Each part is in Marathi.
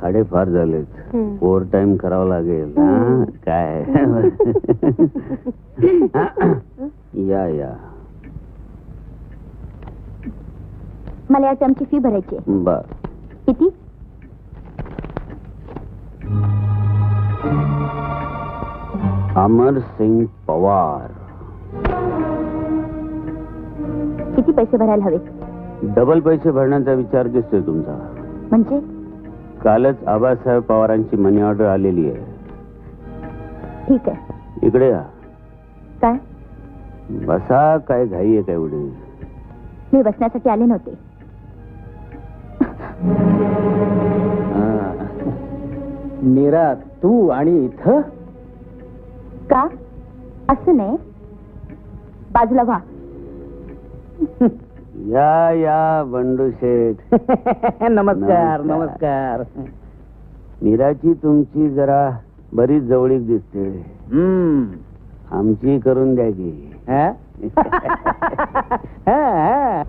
खाडे फार झालेत. ओव्हर टाइम करावं लागेल? काय? या या. मला या टर्मची फी भरायची आहे. बर. किती? अमर सिंग पवार. किती पैसे भरायला हवे? डबल पैसे भरण्याचा विचार दिसतोय तुमचा? म्हणजे? कालच आबासाहेब पवारांची मनी ऑर्डर आलेली आहे. ठीक आहे. इकडे या. काय? बसा काय घाई आहे काय एवढी? मी बसण्यासाठी आले नव्हते. मीरा तू आणि इथं? का? असं नाही. बाजूला व्हा. या या बंडू शेठ नमस्कार नमस्कार. मीराची तुमची जरा बरीच जवळीक दिसते हम्म. आमची करून द्या की हा? हा, हा.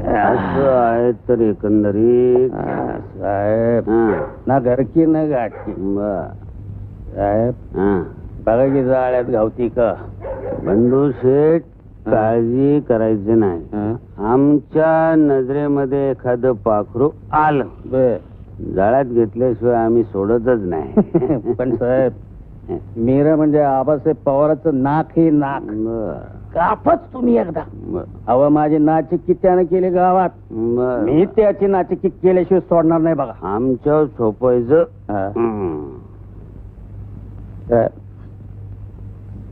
असं आहे तर एकंदरीत हा, साहेब हा, ना घरकी ना बर. साहेब हा. बघा की जाळ्यात गावती का? बंडू शेठ काळजी करायची नाही? आमच्या नजरेमध्ये एखादं पाखरू आलं. बर. जाळ्यात घेतल्याशिवाय आम्ही सोडतच नाही. पण साहेब मीरा म्हणजे आबासाहेब पवाराचं नाक हे नाक. कापच तुम्ही एकदा. अव माझी नाचिक्की त्यानं केली गावात. मी त्याची नाचिक्की केल्याशिवाय सोडणार नाही बघा. आमच्या सोपायचं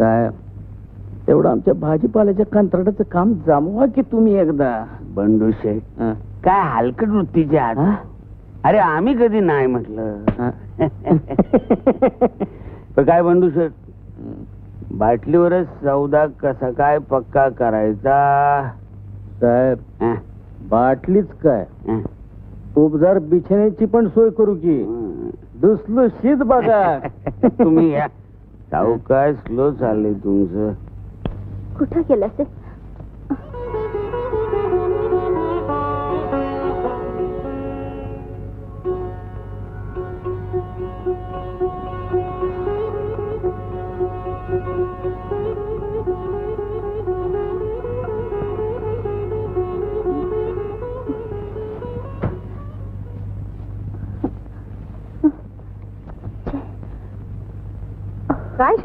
साहेब साहेब तेवढं आमच्या भाजीपाल्याच्या कंत्राटाचं काम जमवा की तुम्ही एकदा? बंडू शेठ हं. काय हलकट वृत्तीचे आहात? हा? अरे आम्ही कधी नाही म्हटलं. पण काय बंडू शेठ? बाटलीवरच सौदा कसा काय पक्का करायचा? साहेब हं, बाटलीच काय? हं, उपजार बिछाण्याची पण सोय करू की. दुसलं शीत बघा. तुम्ही या. सावकाश स्लो चाललंय तुमचं. कुठं गेलं असेल?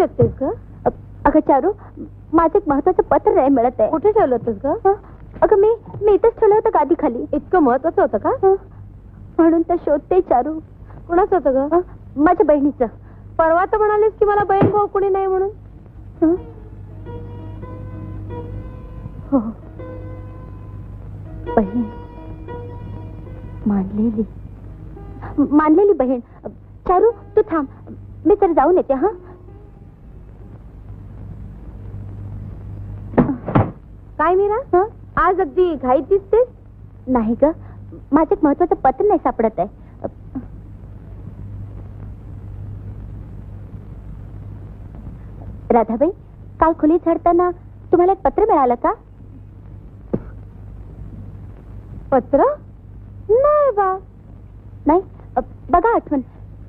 काय शोधतेस ग? अगं चारू माझं एक महत्वाचं पत्र नाही मिळत आहे. कुठे ठेवलं होतंस ग? अगं मी मी इथंच ठेवलं होतं गादी खाली इतकं महत्वाचं होतं का? म्हणून तर शोधते चारू. कुणाचं होतं ग? माझ्या बहिणीचं. परवा तर म्हणालीस की मला बहीण भाऊ कुणी नाही म्हणून. हं? हो. बहीण. मानलेली. मानलेली बहीण. चारू तू थांब. मी तर जाऊन येते हा? काय मीरा? आज अगदी घाईत दिसते नाही ग. माझं एक महत्वाचं पत्र नाही सापडत आहे. राधाबाई काल खुली झडताना तुम्हाला एक पत्र मिळालं का? पत्र? नाही बा. नाही? बघा आठवण.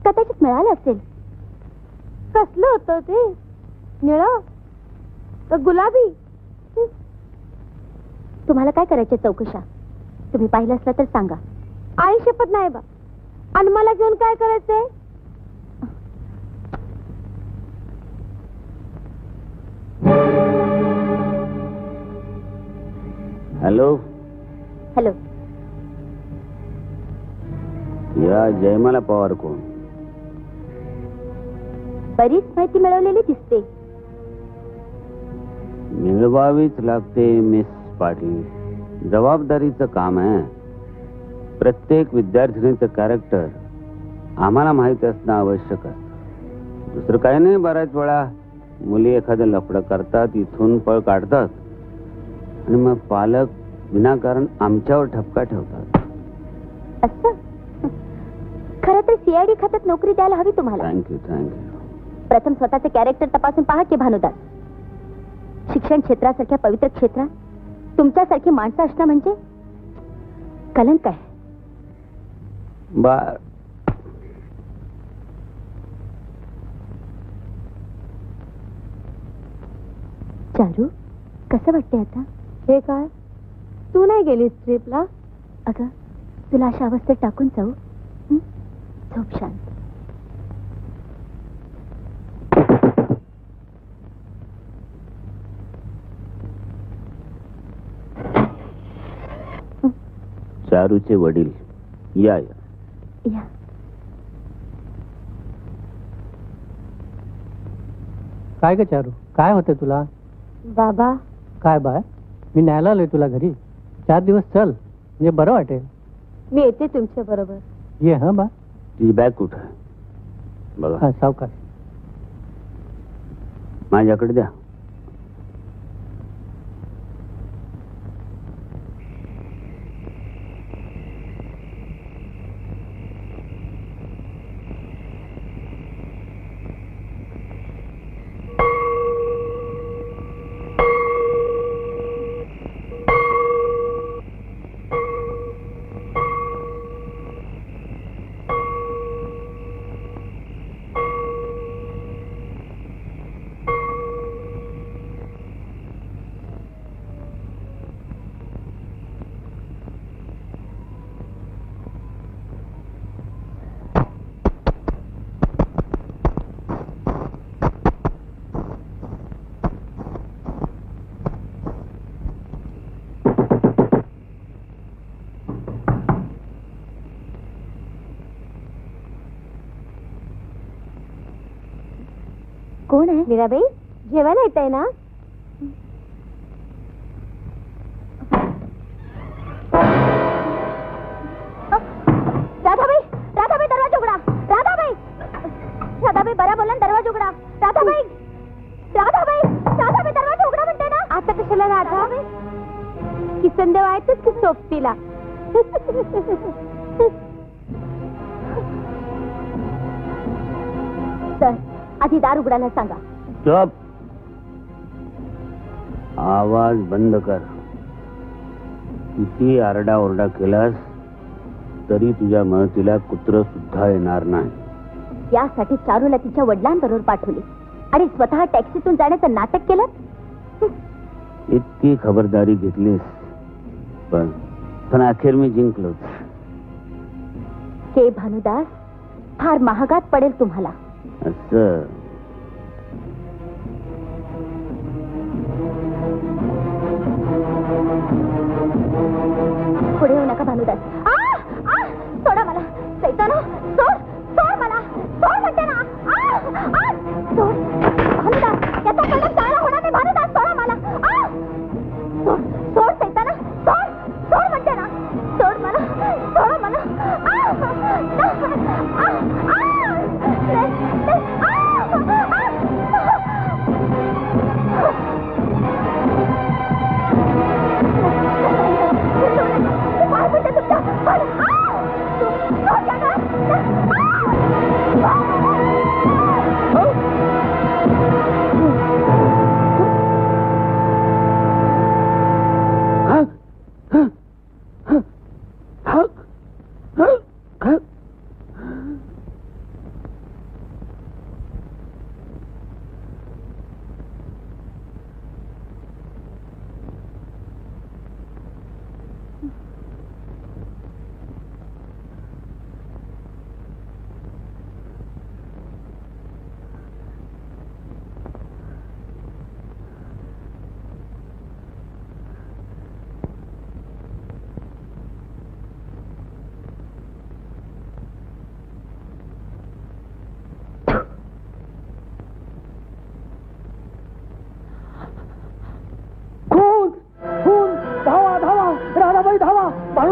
कदाचित मिळालं असेल. कसलं होतं ते? निळ? गुलाबी? तुम्हाला काय करायचे चौकशा? तुम्ही पाहिलं असलं तर सांगा. आई शपथ नाही बा. आणि मला घेऊन काय करायचंय? हॅलो? हॅलो. या जयमाला पवार कोण? बरीच माहिती मिळवलेली दिसते. मिळवावीच लागते मिस. पाटील जबाबदारीचं काम आहे. प्रत्येक विद्यार्थिनीचं कॅरेक्टर आम्हाला माहिती असणं आवश्यक असतं दुसरं काही नाही बऱ्याच वेळा मुली एखादं लफडं करतात इथून पळ काढतात. आणि मग पालक विनाकारण आमच्यावर ठपका ठेवतात. खरं तर सीआयडी खात्यात नोकरी द्यायला हवी तुम्हाला. थँक्यू थँक्यू प्रथम स्वतःचे कॅरेक्टर तपासून पहा की भानुदास. शिक्षण क्षेत्रासारख्या पवित्र क्षेत्रात तुमच्यासारखी माणसं असणं म्हणजे? कलंक आहे. बा चारू कसं वाटते आता? हे काय? तू नाही गेलीस ट्रिपला अगं तुला अशा अवस्थेत टाकून जाऊ. हं? झोप शांत. चारूचे वडील. या या. या. काय ग चारू? काय होते तुला? बाबा. काय बाय मी न्यायला आलोय तुला घरी. चार दिवस चल. म्हणजे बरं वाटेल. मी येते तुमच्या बरोबर. ये हा बा. ती बॅग कुठं? आहे बघा. हा सावकाश माझ्याकडे द्या. कोण आहे? मीराबाई? जेवायला येत आहे ना राधाबाई राधाबाई दरवाजा उघडा. राधाबाई. राधाबाई बरा बोला ना, दरवाजा उघडा. राधाबाई. राधाबाई राधाबाई दरवाजा उघडा म्हणते ना. आता कशाला राधा? किसनदेव आहेतच की सोबतीला? सर आधी दार उघडायला सांगा. चुप. आवाज बंद कर. किती आरडाओरडा केलास तरी तुझ्या मदतीला कुत्र सुद्धा येणार नाही. यासाठी चारूला तिच्या वडिलांबरोबर पाठवली. आणि स्वतः टॅक्सीतून जाण्याचं नाटक केलं? इतकी खबरदारी घेतलीस. पण पण अखेर मी जिंकलोच. के भानुदास फार महागात पडेल तुम्हाला. असं पुढे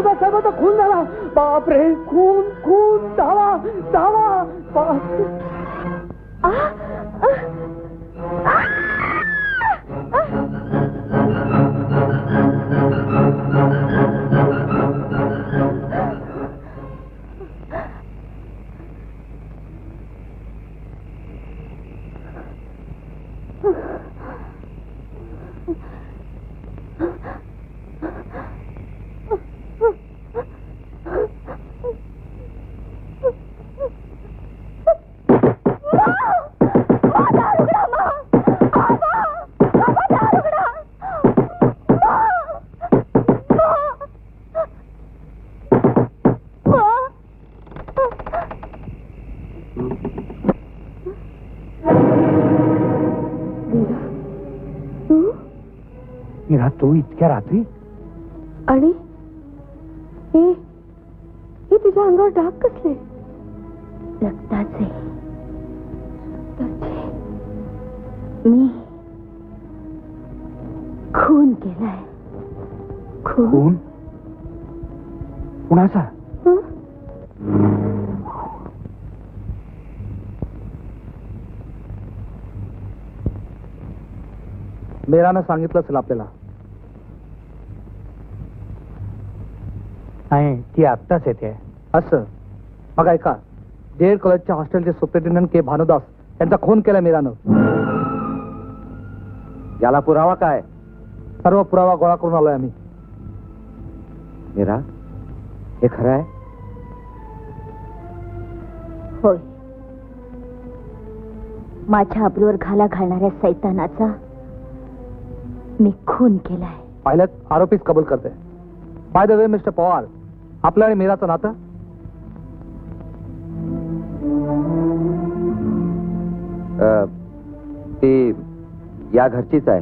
धावा भानुदास साहेबांचा खून झाला बापरे खून खून धावा धावा बा- तू इतक्या रात्री? आणि? हे? हे तुझ्या अंगावर डाग कसले? रक्ताचे. मी खून केलाय. खून? कुणाचा? हं? मेरानं सांगितलं असेल आपल्याला. नाही ती आत्ताच येते. असं. मग ऐका. डेअर कॉलेजच्या हॉस्टेलचे सुप्रिटेंडंट के भानुदास यांचा खून केला मीरानं. याला पुरावा काय? सर्व पुरावा गोळा करून आलोय आम्ही. मीरा हे खरं आहे? होय. माझ्या अब्रूवर घाला घालणाऱ्या सैतानाचा मी खून केलाय. पाहिलं आरोपीच कबूल करते by the way mister Pawar आपलं आणि मीराचं नातं? ती या घरचीच आहे.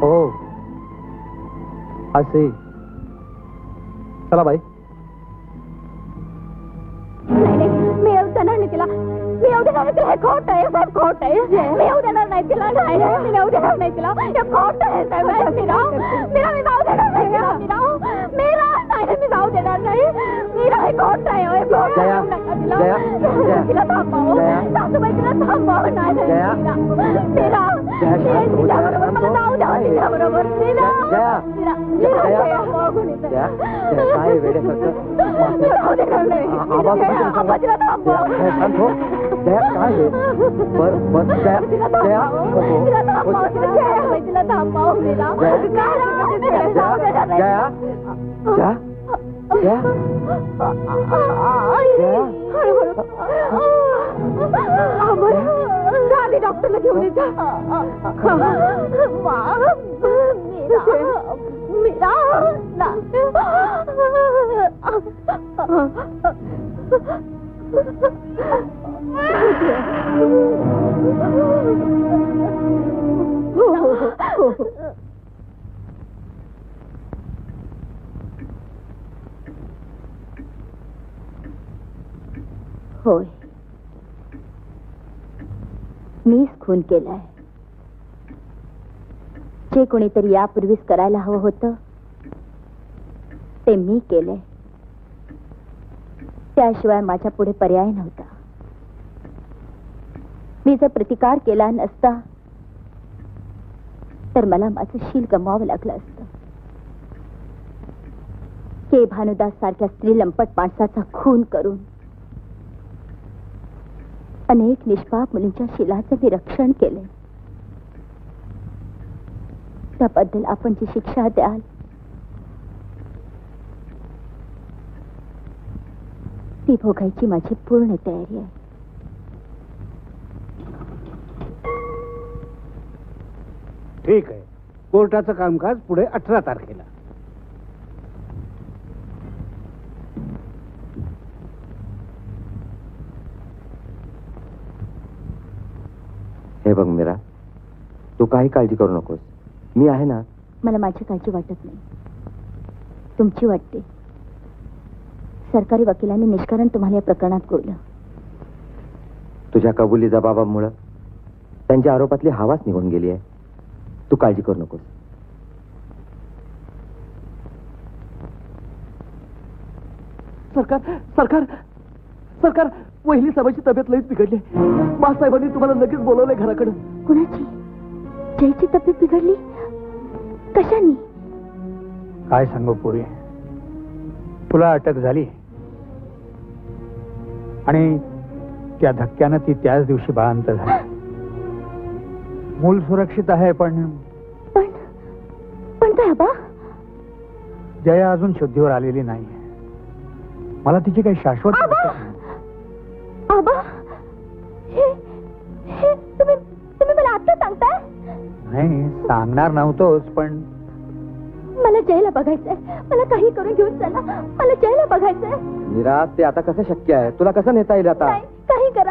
हो. असे. चला बाई. नाही नाही मी येऊ देणार नाही तिला. मी येऊ देणार नाही तिला. हे खोट आहे साहेब खोट आहे. मी येऊ देणार नाही तिला. नाही मी येऊ देणार नाही तिला. हे खोट आहे साहेब. मीरा मीरा मी जाऊ देणार नाही मीरा मीरा मीरा नाही नाही, मी जाऊ देणार नाही मीरा हे खोट आहे हे खोट आहे. जया, नका तिला जया, जया. तिला थांबव जया. सासूबाई तिला थांबव नाही नाही, जया. मीरा मीरा जया, शांत हो, जया, तिच्याबरोबर शांत मला हो. जाऊ द्या तिच्याबरोबर मीरा जया. मीरा मीरा जया. जया, बघून येते. जया, जया, काय वेड्यासारखं? मी राहू देणार नाही आ- आवाज जया, नको करू. आवाज तिला थांबव. जया, जया, शांत हो. जया, काय हे? बर बर जया तिला जया थांबव. हो, हो. तिला हो, थांबव. तिला जया, तिला थांबव, मीरा. जया. काय राहू दे, तिला जाऊ देणार नाही. जया जया जया आई. जया. हळूहळू. अमर, राणी डॉक्टरला घेऊन येते मीरा मीरा होय. मीच खून केलाय. जे कोणीतरी यापूर्वीच करायला हवं होतं ते मी केलंय. त्याशिवाय माझ्या पुढे पर्याय नव्हता. मी जर प्रतिकार केला नसता तर मला माझं शील गमावं लागलं असतं. के भानुदास सारख्या स्त्री लंपट माणसाचा खून करून अनेक निष्पाप मुलींच्या शिलाचं मी रक्षण केले. त्याबद्दल आपण जी शिक्षा द्याल ती भोगायची माझी पूर्ण तयारी आहे. ठीक आहे. कोर्टाचं कामकाज पुढे अठरा तारखेला हे बघ मीरा तू काही काळजी करू नकोस. मी आहे ना? मला माझी काळजी वाटत नाही. तुमची वाटते. सरकारी वकिलांनी निष्कारण तुम्हाला या प्रकरणात गोवलं तुझ्या कबुली जबाबामुळं त्यांच्या आरोपातली हवाच निघून गेली आहे. तू काळजी करू नकोस. सरकार सरकार सरकार वहिनी साहेबांची तब्येत लईच बिघडली साहेबांनी तुम्हाला लगेच बोलवलंय घराकडे. कुणाची? जयची तब्येत बिघडली? कशानी? काय सांगू पुरी? तुला अटक झाली. आणि त्या धक्क्यानं ती त्याच दिवशी बाळांत झाली. मूल सुरक्षित आहे पण पण पण काय बा जया अजून शुद्धीवर आलेली नाही मला तिची काही शाश्वत. आबा सांगणार नव्हतोच पण मला जयला बघायचंय. मला काही करून घेऊन चला. मला जयला बघायचंय. मीरा ते आता कसं शक्य आहे? तुला कसं नेता येईल आता? नाही काही करा.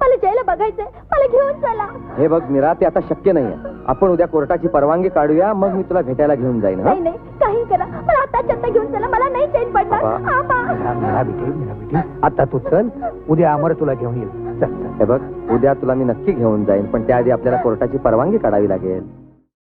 मला जयला बघायचंय. मला घेऊन चला. हे बघ मीरा ते आता शक्य नाहीये. आपण उद्या कोर्टाची परवानगी काढूया मग मी तुला भेटायला घेऊन जाईन हं? नाही नाही काही करा. मला आता आता घेऊन चला. मला नाही चैन पडणार. बाबा. आबा. आता तू चल. उद्या अमर तुला घेऊन येईल. चल चल. हे बघ उद्या तुला मी नक्की घेऊन जाईन पण त्याआधी आपल्याला कोर्टाची परवानगी काढावी लागेल.